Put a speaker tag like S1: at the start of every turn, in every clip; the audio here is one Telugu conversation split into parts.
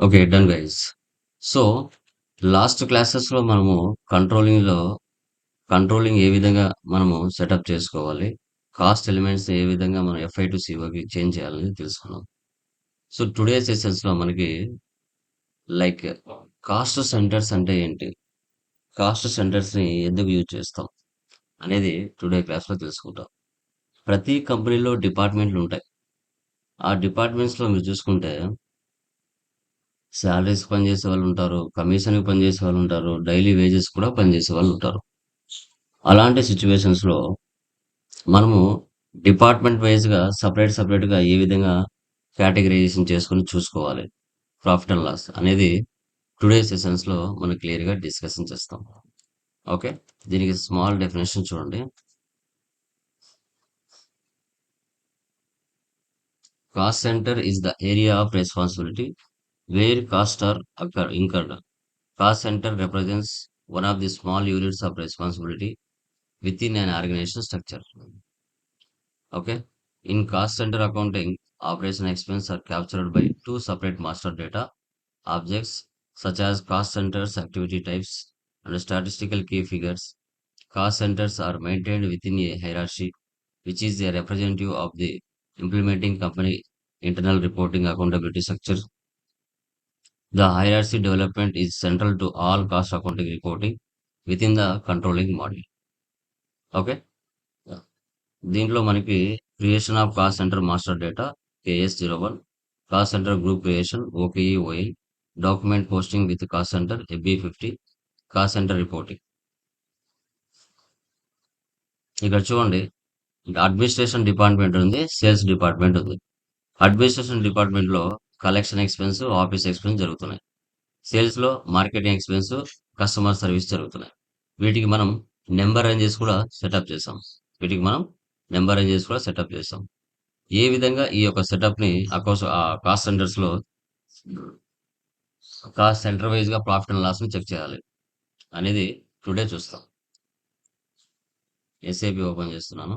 S1: Okay. Done guys. So, last క్లాసెస్‌లో మనము కంట్రోలింగ్‌లో కంట్రోలింగ్ ఏ విధంగా మనము సెటప్ చేసుకోవాలి. కాస్ట్ ఎలిమెంట్స్ ఏ విధంగా మనం ఎఫ్ఐ టు సిఓకి చేంజ్ చేయాలని తెలుసుకున్నాం. సో, టుడే సెషన్స్‌లో మనకి లైక్ కాస్ట్ సెంటర్స్ అంటే ఏంటి? కాస్ట్ సెంటర్స్‌ని ఎందుకు యూజ్ చేస్తాం? అనేది టుడే క్లాస్‌లో తెలుసుకుంటాం. ప్రతి కంపెనీలో డిపార్ట్మెంట్లు ఉంటాయి ఆ డిపార్ట్‌మెంట్స్‌లో మీరు చూసుకుంటే శాలరీస్ పనిచేసే వాళ్ళుంటారు. కమిషన్‌కి పనిచేసే వాళ్ళు ఉంటారు డైలీ వేజెస్ కూడా పనిచేసే వాళ్ళు ఉంటారు అలాంటి సిచ్యువేషన్స్లో మనము డిపార్ట్‌మెంట్ వైజ్గా సపరేట్ సపరేట్గా ఏ విధంగా కేటగరైజేషన్ చేసుకుని చూసుకోవాలి. ప్రాఫిట్ అండ్ లాస్ అనేది టుడే సెషన్స్‌లో మనం క్లియర్‌గా డిస్కషన్ చేస్తాం. ఓకే. దీనికి స్మాల్ డెఫినిషన్ చూడండి. Cost centre is the area of responsibility where costs are occur, incurred. Cost center represents one of the small units of responsibility within an organization structure. Okay. In cost center accounting, operation expense are captured by two separate master data objects such as cost centers, activity types, and statistical key figures. Cost centers are maintained within a hierarchy which is a representative of the implementing company internal reporting accountability structure The IRC development is central to all cost accounting reporting within the controlling model. Okay. దీంట్లో మనకి creation of cost centre master data KS zero one cost centre group creation OKE OL document posting with cost centre FB fifty cost centre reporting ఇక్కడ చూడండి అడ్మినిస్ట్రేషన్ డిపార్ట్మెంట్ ఉంది సేల్స్ డిపార్ట్మెంట్ ఉంది అడ్మినిస్ట్రేషన్ డిపార్ట్మెంట్లో కలెక్షన్ ఎక్స్పెన్స్ ఆఫీస్ ఎక్స్పెన్స్ జరుగుతున్నాయి. సేల్స్లో మార్కెటింగ్ ఎక్స్పెన్స్ కస్టమర్ సర్వీస్ జరుగుతున్నాయి. వీటికి మనం నెంబర్ రేంజెస్ కూడా సెటప్ చేసాం వీటికి మనం నెంబర్ రేంజెస్ కూడా సెటప్ చేసాం ఏ విధంగా ఈ యొక్క సెటప్ని అకౌంట్స్ కాస్ట్ సెంటర్స్లో కాస్ట్ సెంటర్ వైజ్గా ప్రాఫిట్ అండ్ లాస్ని చెక్ చేయాలి అనేది టుడే చూస్తాం. ఎస్ఏపి ఓపెన్ చేస్తున్నాను.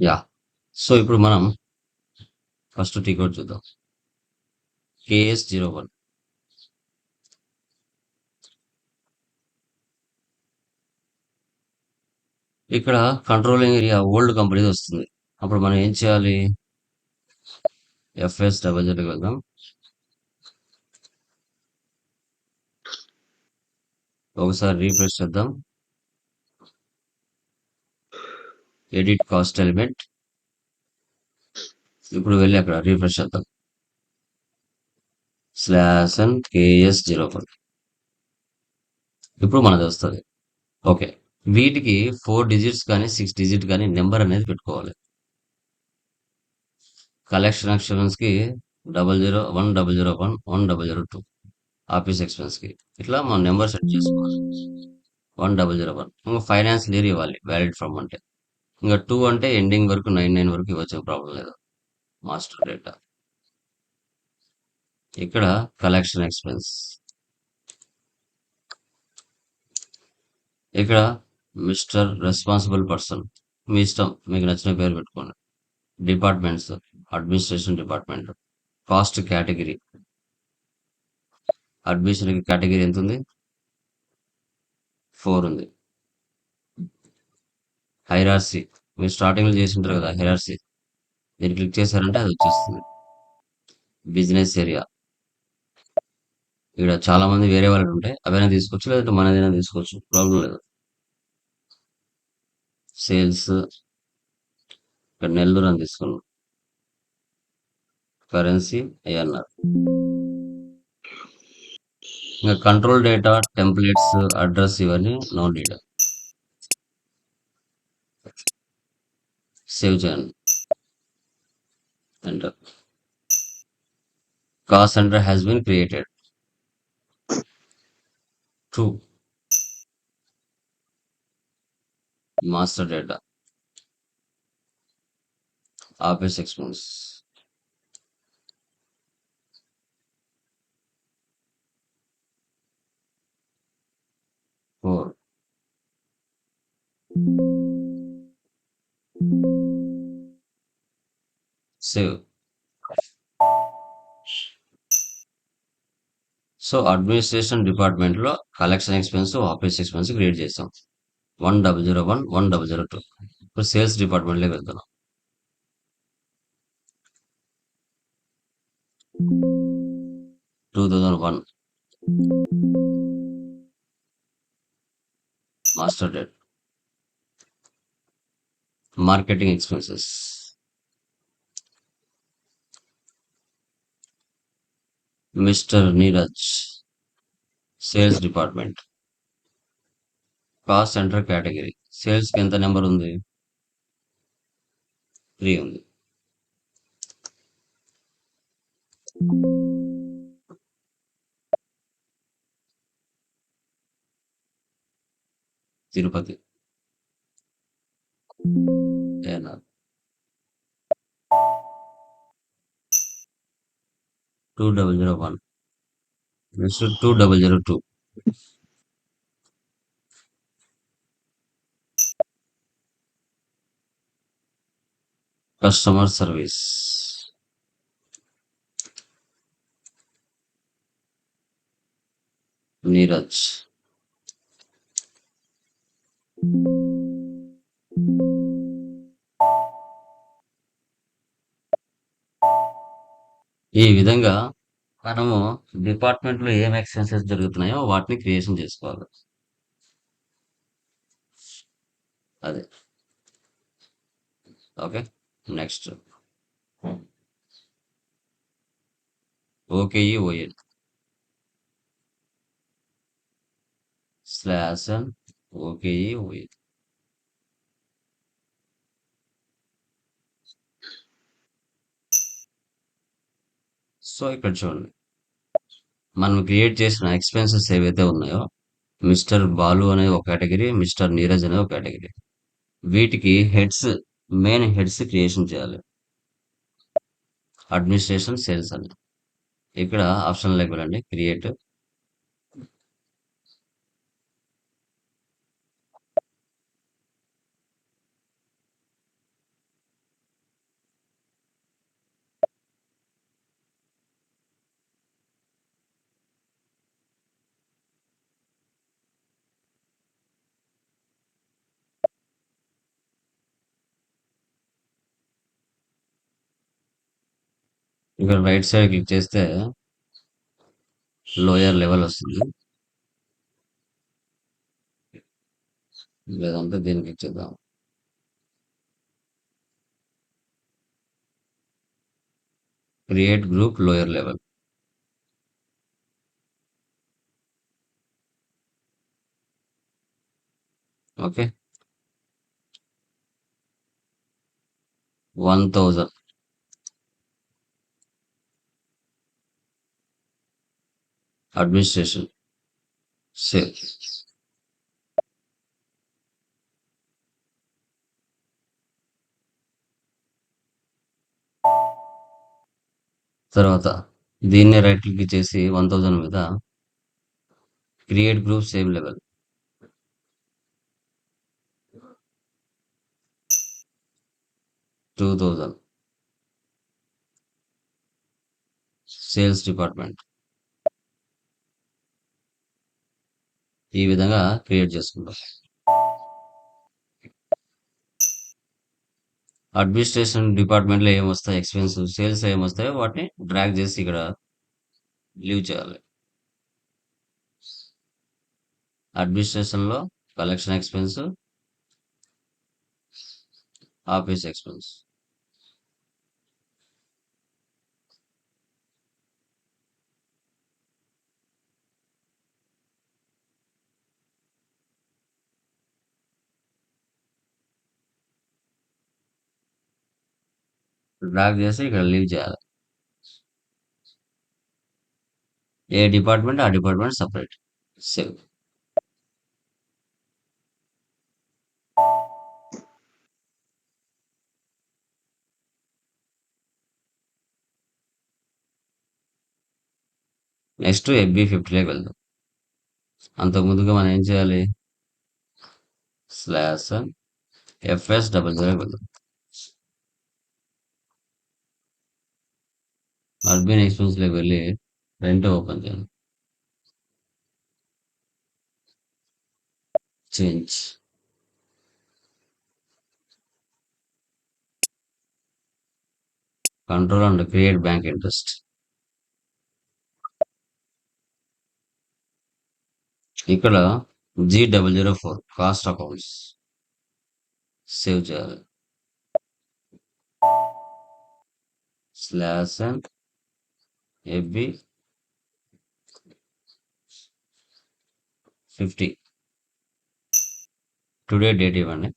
S1: యా. సో ఇప్పుడు మనం ఫస్ట్ టీ కోడ్ చూద్దాం. కేఎస్ జీరో వన్ ఇక్కడ కంట్రోలింగ్ ఏరియా ఓల్డ్ కంపెనీ వస్తుంది. అప్పుడు మనం ఏం చేయాలి? ఎఫ్ఎస్ డబల్ జీరోకి వెళ్దాం. ఒకసారి రీఫ్రెష్ చేద్దాం. ఎడిట్ కాస్ట్ ఎలిమెంట్ ఇప్పుడు వెళ్ళి అక్కడ రీఫ్రెష్ చేద్దాం. Slash N KS zero four ఇప్పుడు మనది వస్తుంది. ఓకే వీటికి ఫోర్ డిజిట్స్ కానీ సిక్స్ డిజిట్ కానీ నెంబర్ అనేది పెట్టుకోవాలి. Collection ఎక్స్పెన్స్కి double zero one double zero one one double zero two office ఎక్స్పెన్స్కి. ఇట్లా మనం నెంబర్ సెట్ చేసుకోవాలి. వన్ డబల్ జీరో వన్ ఇంకా ఫైనాన్స్ లీర్ ఇవ్వాలి. వ్యాలిడ్ ఫ్రమ్ అంటే ఇంకా టూ అంటే ఎండింగ్ వరకు నైన్ నైన్ వరకు ఇవ్వచ్చు ప్రాబ్లం లేదు. Master data. ఇక్కడ కలెక్షన్ ఎక్స్పెన్స్. ఇక్కడ మిస్టర్ రెస్పాన్సిబుల్ పర్సన్. మీ ఇష్టం మీకు నచ్చిన పేరు పెట్టుకోండి. Departments administration department. Cost category. Admission category ఎంత ఉంది ఫోర్ ఉంది. హైరార్సీ. మీరు స్టార్టింగ్లో చేసి ఉంటారు కదా హైరార్సీ మీరు క్లిక్ చేశారంటే అది వచ్చేస్తుంది. బిజినెస్ ఏరియా ఇక్కడ చాలా మంది వేరే వాళ్ళు ఉంటాయి అవైనా తీసుకోవచ్చు లేదంటే మనదైనా తీసుకోవచ్చు. ప్రాబ్లం లేదు. సేల్స్ ఇక్కడ నెల్లూరు అని తీసుకున్నాం. కరెన్సీ అయ్యన్నారు ఇంకా కంట్రోల్ డేటా టెంప్లెట్స్ అడ్రస్ ఇవన్నీ no need save journal and uh, class under has been created. True master data. After six months four. Save so administration డిపార్ట్మెంట్లో collection expense office expense create చేసాం one double zero one one double zero two ఇప్పుడు సేల్స్ డిపార్ట్మెంట్లోకి వెళ్తున్నాం two thousand one master date marketing expenses mister Neeraj sales department. Cost centre category. సేల్స్కి ఎంత నెంబర్ ఉంది? త్రీ ఉంది. Tirupati. ఏనాథ్ two double zero one next two double zero two customer service ఈ విధంగా మనము డిపార్ట్మెంట్లో ఏం ఎక్స్పెన్సెస్ జరుగుతున్నాయో వాటిని క్రియేషన్ చేసుకోవాలి. అదే. Okay next OKE ON slash N OKE OL so ఇక్కడ చూడండి. మనం క్రియేట్ చేసిన ఎక్స్పెన్సెస్ ఏవైతే ఉన్నాయో మిస్టర్ బాలు అనే ఒక కేటగిరీ మిస్టర్ నీరజ్ అనే ఒక కేటగిరీ వీటికి హెడ్స్ మెయిన్ హెడ్స్ క్రియేషన్ చేయాలి. అడ్మినిస్ట్రేషన్ సేల్స్ అని ఇక్కడ ఆప్షన్ లెవెల్ క్రియేట్ ఇక్కడ రైట్ సైడ్ క్లిక్ చేస్తే లోయర్ లెవెల్ వస్తుంది. లేదంటే దీన్ని క్లిక్ చేద్దాం. Create group lower level okay one thousand administration sale తర్వాత దీన్ని రైట్ క్లిక్ చేసి వన్ థౌజండ్ మీద create group same level two thousand sales department ఈ విధంగా క్రియేట్ చేసుకుంటాం. అడ్మినిస్ట్రేషన్ డిపార్ట్మెంట్లో ఏమొస్తాయి ఎక్స్పెన్స్ సేల్స్ ఏమొస్తాయో వాటిని డ్రాగ్ చేసి ఇక్కడ లీవ్ చేయాలి. అడ్మినిస్ట్రేషన్లో collection expense office expense drag చేసి ఇక్కడ లీవ్ చేయాలి ఏ డిపార్ట్మెంట్ ఆ department separate save next FB ఫిఫ్టీలోకి వెళ్దాం అంతకు ముందుగా మనం ఏం చేయాలి? స్లాష్ ఎఫ్ఎస్ డబల్ జీరోకి వెళ్దాం అర్బన్ ఎక్స్పెన్స్లోకి వెళ్ళి రెంట్ ఓపెన్ చేయాలి. Change. Control and create bank interest. ఇక్కడ G double zero four cost accounts save చేయాలి. Slash FB fifty today date ఇవ్వండి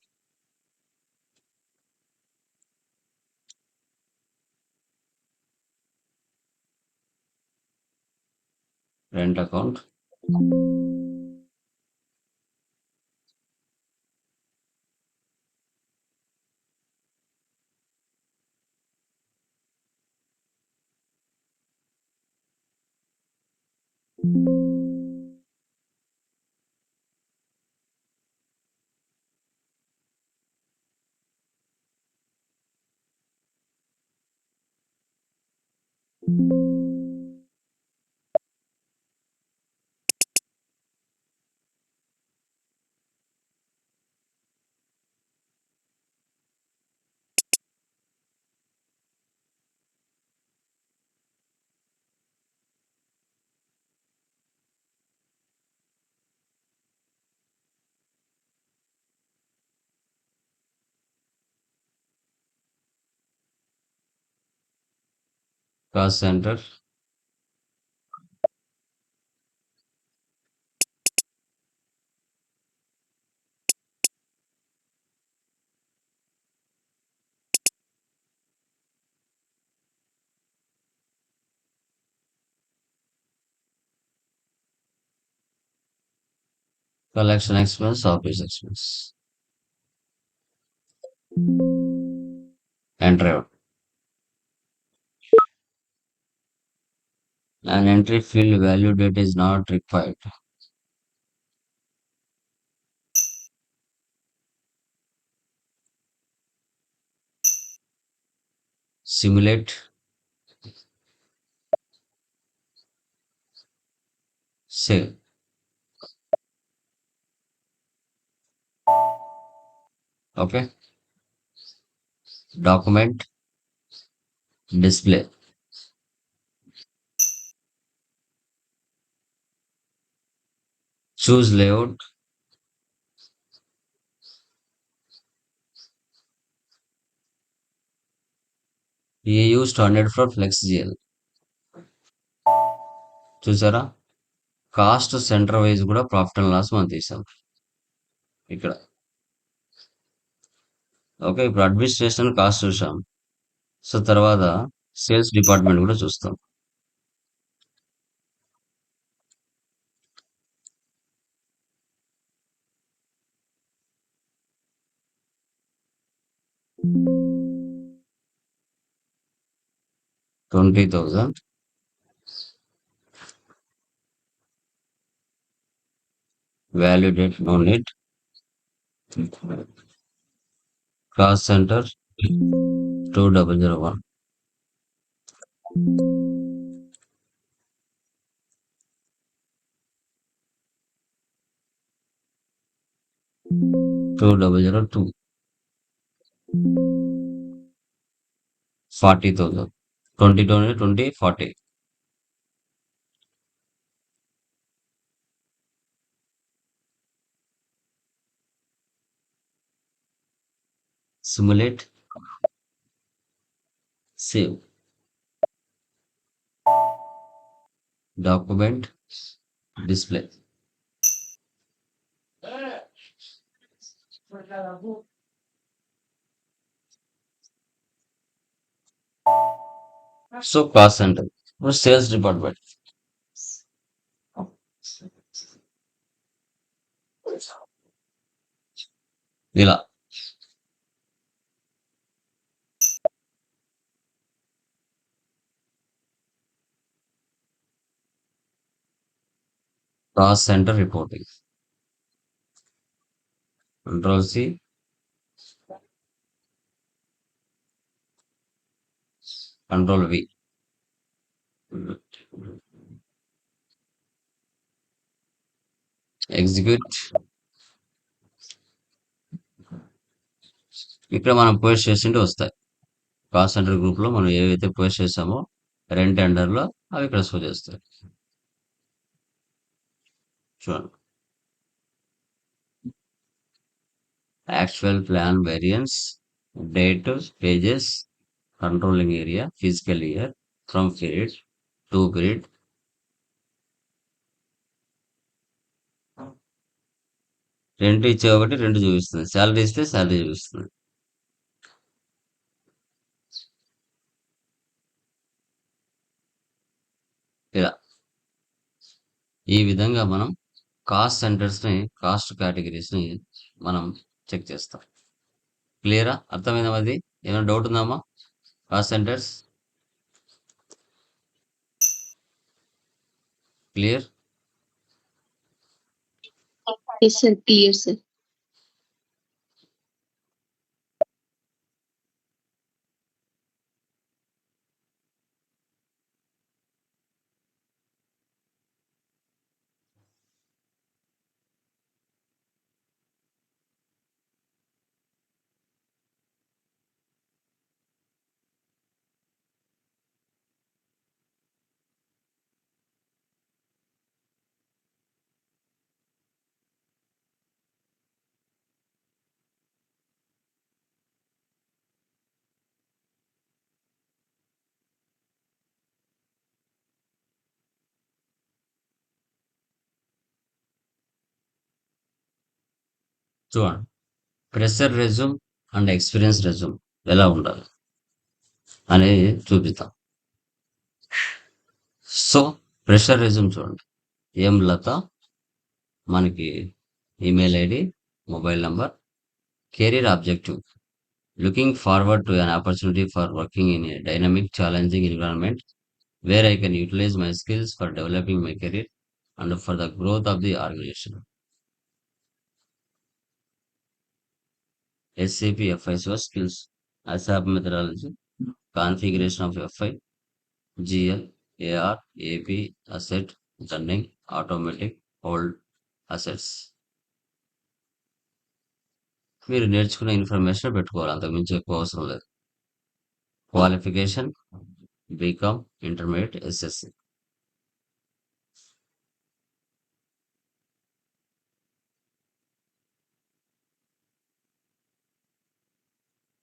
S1: rent account class center collection expense, office expense, and revenue. An entry field value date is not required. Simulate. Save. Okay. Document. Display. Choose layout. Standard standard for FlexGL. చూసారా? కాస్ట్ సెంటర్ వైజ్ కూడా ప్రాఫిట్ అండ్ లాస్ మనం తీసాం. ఇక్కడ. ఓకే ఇప్పుడు అడ్మినిస్ట్రేషన్ కాస్ట్ చూసాం. సో తర్వాత సేల్స్ డిపార్ట్మెంట్ కూడా చూస్తాం. Twenty thousand. Value date unit cross center two double zero one. Two double zero two. Forty thousand. Twenty twenty simulate. Save. Document. Display. So cost center or sales department. ఇలా cost center reporting. Control C. Control V. Execute ఇక్కడ మనం పోస్ట్ చేసింటే వస్తాయి. కాల్ సెంటర్ గ్రూప్లో మనం ఏవైతే పోస్ట్ చేసామో రెంట్ అండర్లో లో అవి ఇక్కడ షో చేస్తాయి. చూడండి. Actual plan variance date pages controlling area physical year from period to grid. Rent ఇచ్చే ఒకటి రెండు చూపిస్తుంది. శాలరీ ఇస్తే శాలరీ చూపిస్తుంది. ఇలా. ఈ విధంగా మనం కాస్ట్ సెంటర్స్ని కాస్ట్ కేటగిరీస్ని మనం చెక్ చేస్తాం. క్లియరా? అర్థమైనది అది ఏమైనా డౌట్ ఉందామా cost centers?
S2: Clear sir clear sir
S1: చూడండి fresher resume and experience resume ఎలా ఉండాలి అనేది చూపిస్తాం సో ప్రెషర్ రెజ్యూమ్ చూడండి. ఏం లత? మనకి email ID mobile number career objective. Looking forward to an opportunity for working in a dynamic challenging environment where I can utilise my skills for developing my career and for the growth of the organisation. SAP FI core skills ASAP methodology configuration of FI GL AR AP asset running automatic hold assets మీరు నేర్చుకునే ఇన్ఫర్మేషన్ పెట్టుకోవాలి అంతకు మించి ఎక్కువ అవసరం లేదు క్వాలిఫికేషన్ బీకామ్ ఇంటర్మీడియట్ ఎస్ఎస్సి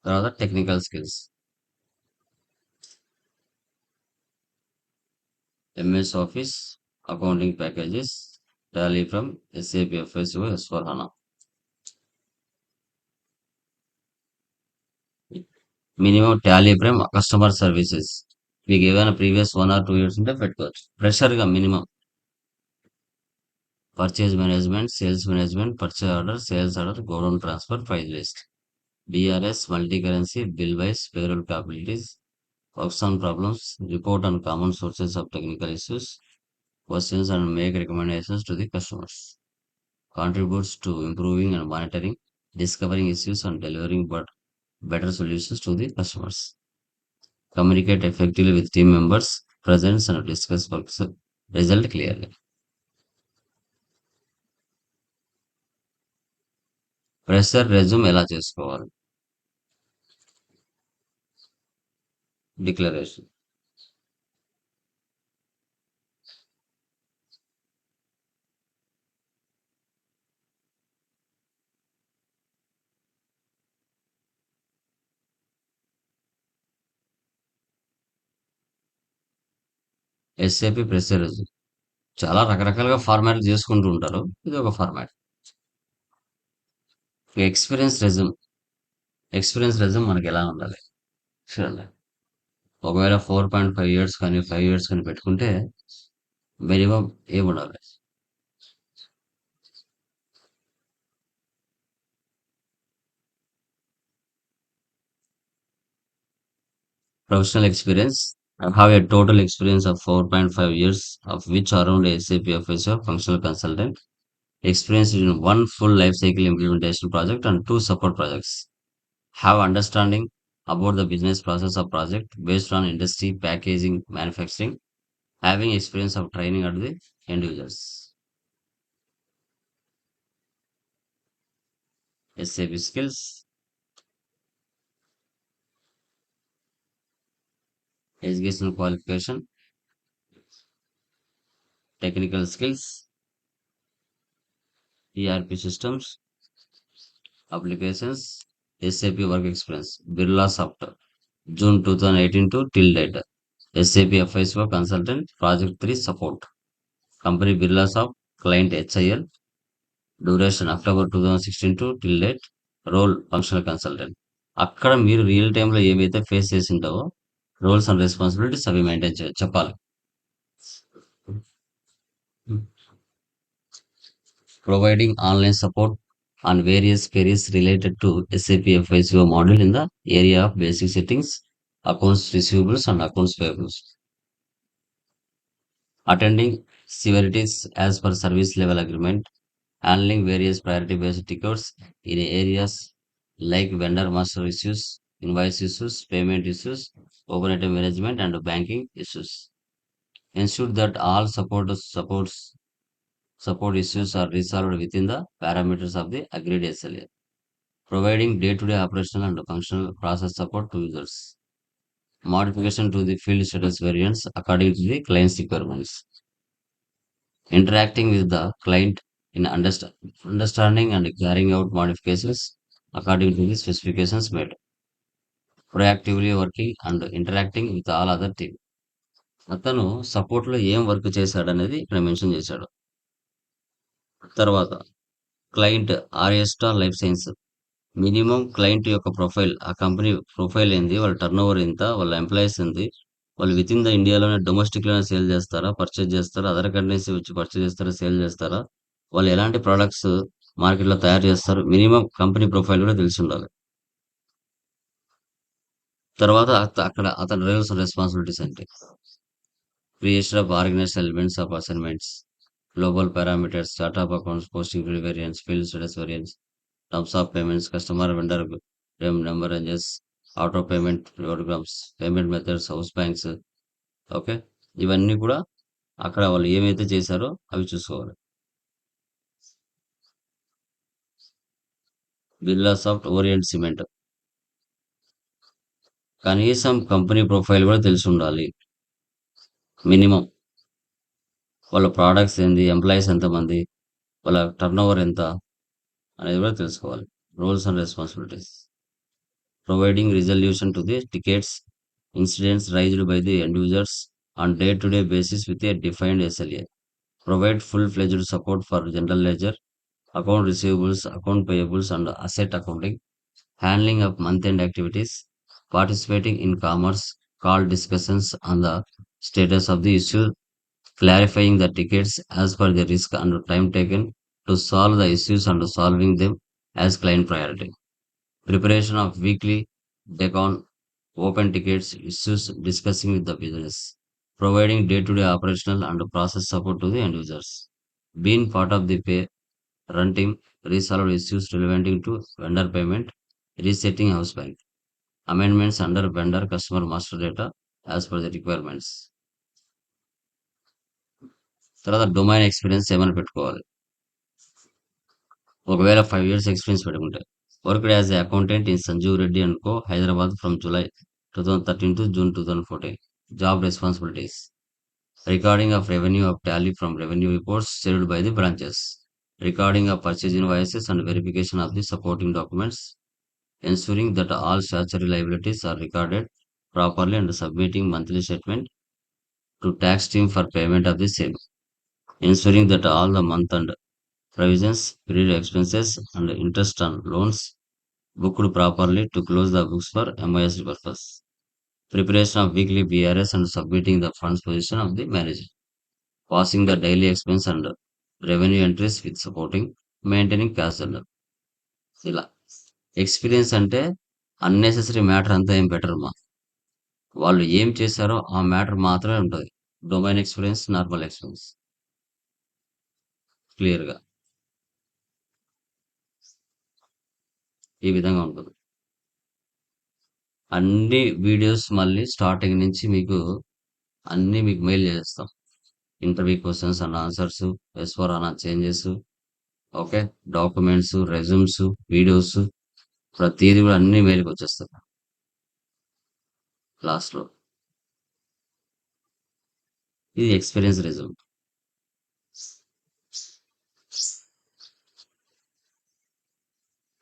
S1: తర్వాత technical skills MS office accounting packages Tally from SAP FSO S four HANA minimum Tally from customer services మీకు ఏమైనా previous one or two years ఉంటే పెట్టుకోవచ్చు ప్రెషర్గా minimum purchase management sales management purchase order sales order godown transfer price list BRS, multi-currency, bill-wise, payroll capabilities, works on problems, report on common sources of technical issues, questions and make recommendations to the customers. Contributes to improving and monitoring, discovering issues and delivering but better solutions to the customers. Communicate effectively with team members, presence and discuss works result clearly. Fresher resume ఎలా చేసుకోవాలి డిక్లరేషన్ ఎస్ఏపి ప్రెస్ రెజ్యూమ్ చాలా రకరకాలుగా ఫార్మాట్ చేసుకుంటూ ఉంటారు. ఇది ఒక format experience resume experience resume మనకి ఎలా ఉండాలి? చూడండి. ఒకవేళ ఫోర్ పాయింట్ ఫైవ్ ఇయర్స్ కానీ ఫైవ్ ఇయర్స్ కానీ పెట్టుకుంటే మినిమం ఏమి ఉండాలి professional experience. I have a total experience of 4.5 years, of which around SAP officer, functional consultant, experienced in one full lifecycle implementation project and two support projects. Have understanding about the business process of project based on industry, packaging, manufacturing, having experience of training at the end users. SAP skills, educational qualification, technical skills, ERP systems, applications, SAP work experience Birlasoft June two thousand eighteen to till date SAP FIS for consultant project three support company Birlasoft client HIL duration October two thousand sixteen to till date role functional consultant అక్కడ మీరు రియల్ టైంలో ఏమైతే ఫేస్ చేసింటావో రోల్స్ అండ్ రెస్పాన్సిబిలిటీస్ అవి మెయింటైన్ చేయాలి. చెప్పాలి. Providing online support on various queries related to SAP FICO module in the area of basic settings, accounts receivables and accounts payables. Attending severities as per service level agreement, handling various priority based tickets in areas like vendor master issues, invoice issues, payment issues, open item management and banking issues. Ensure that all support supports support issues are resolved within the parameters of the agreed SLA. Providing day-to-day -day operational and functional process support to users. Modification to the field status variants according to the client's requirements. Interacting with the client in understa- understanding and carrying out modifications according to the specifications made. Proactively working and interacting with all other team. అతను సపోర్ట్లో ఏం వర్క్ చేశాడనేది ఇక్కడ మెన్షన్ చేశాడు తర్వాత క్లయింట్ ఆర్ఎస్టా లైఫ్ సైన్స్. మినిమం క్లయింట్ యొక్క ప్రొఫైల్ ఆ కంపెనీ ప్రొఫైల్ ఏంది వాళ్ళ టర్న్ ఓవర్ ఎంత వాళ్ళ ఎంప్లాయీస్ ఏంది వాళ్ళు విత్ ఇన్ ద ఇండియాలోనే డొమెస్టిక్లోనే సేల్ చేస్తారా పర్చేజ్ చేస్తారా అదర్ కంట్రీస్ వచ్చి పర్చేజ్ చేస్తారా సేల్ చేస్తారా వాళ్ళు ఎలాంటి ప్రొడక్ట్స్ మార్కెట్లో తయారు చేస్తారు మినిమం కంపెనీ ప్రొఫైల్ కూడా తెలిసి ఉండాలి. తర్వాత అక్కడ అతని రోల్స్ రెస్పాన్సిబిలిటీస్ అంటే creation of organize elements of assignments global parameters chart of accounts posting variance field status variance terms of payments customer vendor number ranges auto payment programs payment methods house banks okay ఇవన్నీ కూడా అక్కడ వాళ్ళు ఏమైతే చేశారో అవి చూసుకోవాలి. బిర్లా సాఫ్ట్ ఓరియంట్ సిమెంట్ కనీసం కంపెనీ ప్రొఫైల్ కూడా తెలిసి ఉండాలి. మినిమం వాళ్ళ ప్రోడక్ట్స్ ఏంది ఎంప్లాయీస్ ఎంతమంది వాళ్ళ టర్న్ ఓవర్ ఎంత అనేది కూడా తెలుసుకోవాలి. Rules and responsibilities providing resolution to the tickets incidents raised by the end users on day to day basis with a defined SLA provide full fledged support for general ledger account receivables account payables and asset accounting handling of month end activities participating in commerce call discussions on the status of the issue clarifying the tickets as per the risk and time taken to solve the issues and solving them as client priority. Preparation of weekly deck on open tickets issues discussing with the business, providing day-to-day operational and process support to the end users, being part of the pay run team, resolved issues relating to vendor payment, resetting house bank, amendments under vendor customer master data as per the requirements. తర్వాత డొమైన్ ఎక్స్పీరియన్స్ ఏమైనా పెట్టుకోవాలి. ఒకవేళ ఫైవ్ ఇయర్స్ ఎక్స్పీరియన్స్ పెట్టుకుంటే. Work as a accountant in Sanjeev Reddy అనుకో Hyderabad from July two thousand thirteen to June two thousand fourteen job responsibilities recording of revenue of Tally from revenue reports scheduled by the branches recording of purchase invoices and verification of the supporting documents ensuring that all statutory liabilities are recorded properly and submitting monthly statement to tax team for payment of the same ensuring that all the month and provisions, period expenses and interest on loans booked properly to close the books for MIS purpose. Preparation of weekly BRS and submitting the funds position of the manager. Passing the daily expense and revenue entries with supporting, maintaining cash journal. ఇలా ఎక్స్పీరియన్స్ అంటే అన్నెసెసరీ మ్యాటర్ అంతా ఏం బెటర్ మా వాళ్ళు ఏం చేశారో ఆ మ్యాటర్ మాత్రమే ఉంటుంది డొమైన్ ఎక్స్‌పీరియన్స్, నార్మల్ ఎక్స్‌పీరియన్స్. క్లియర్‌గా. ఈ విధంగా ఉంటుంది. అన్ని వీడియోస్ మళ్ళీ స్టార్టింగ్ నుంచి మీకు అన్నీ మీకు మెయిల్ చేస్తాం interview questions and answers, S four అన్న changes, okay. Documents, resumes, videos ప్రతీది కూడా అన్ని మెయిల్‌కి వచ్చేస్తాయి. లాస్ట్‌లో. ఇది ఎక్స్‌పీరియన్స్ రెజ్యూమ్.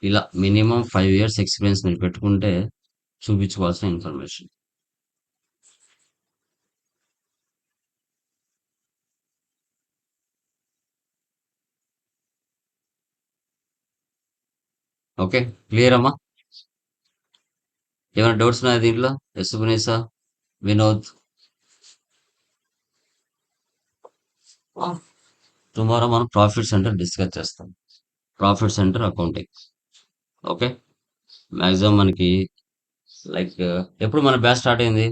S1: ఇలా మినిమమ్ 5 ఇయర్స్ ఎక్స్‌పీరియన్స్ మీరు పెట్టుకుంటే చూపించుకోవాల్సిన ఇన్ఫర్మేషన్. ఓకే. క్లియర్ అమ్మా? ఏమైనా డౌట్స్ ఉన్నాయా దీంట్లో? యసుబునిసా, వినోద్? టుమారో మనం ప్రాఫిట్ సెంటర్ డిస్కస్ చేస్తాం. Profit center accounting. Okay. Maximum మనకి లైక్ ఎప్పుడు మన బ్యాచ్ స్టార్ట్ అయింది?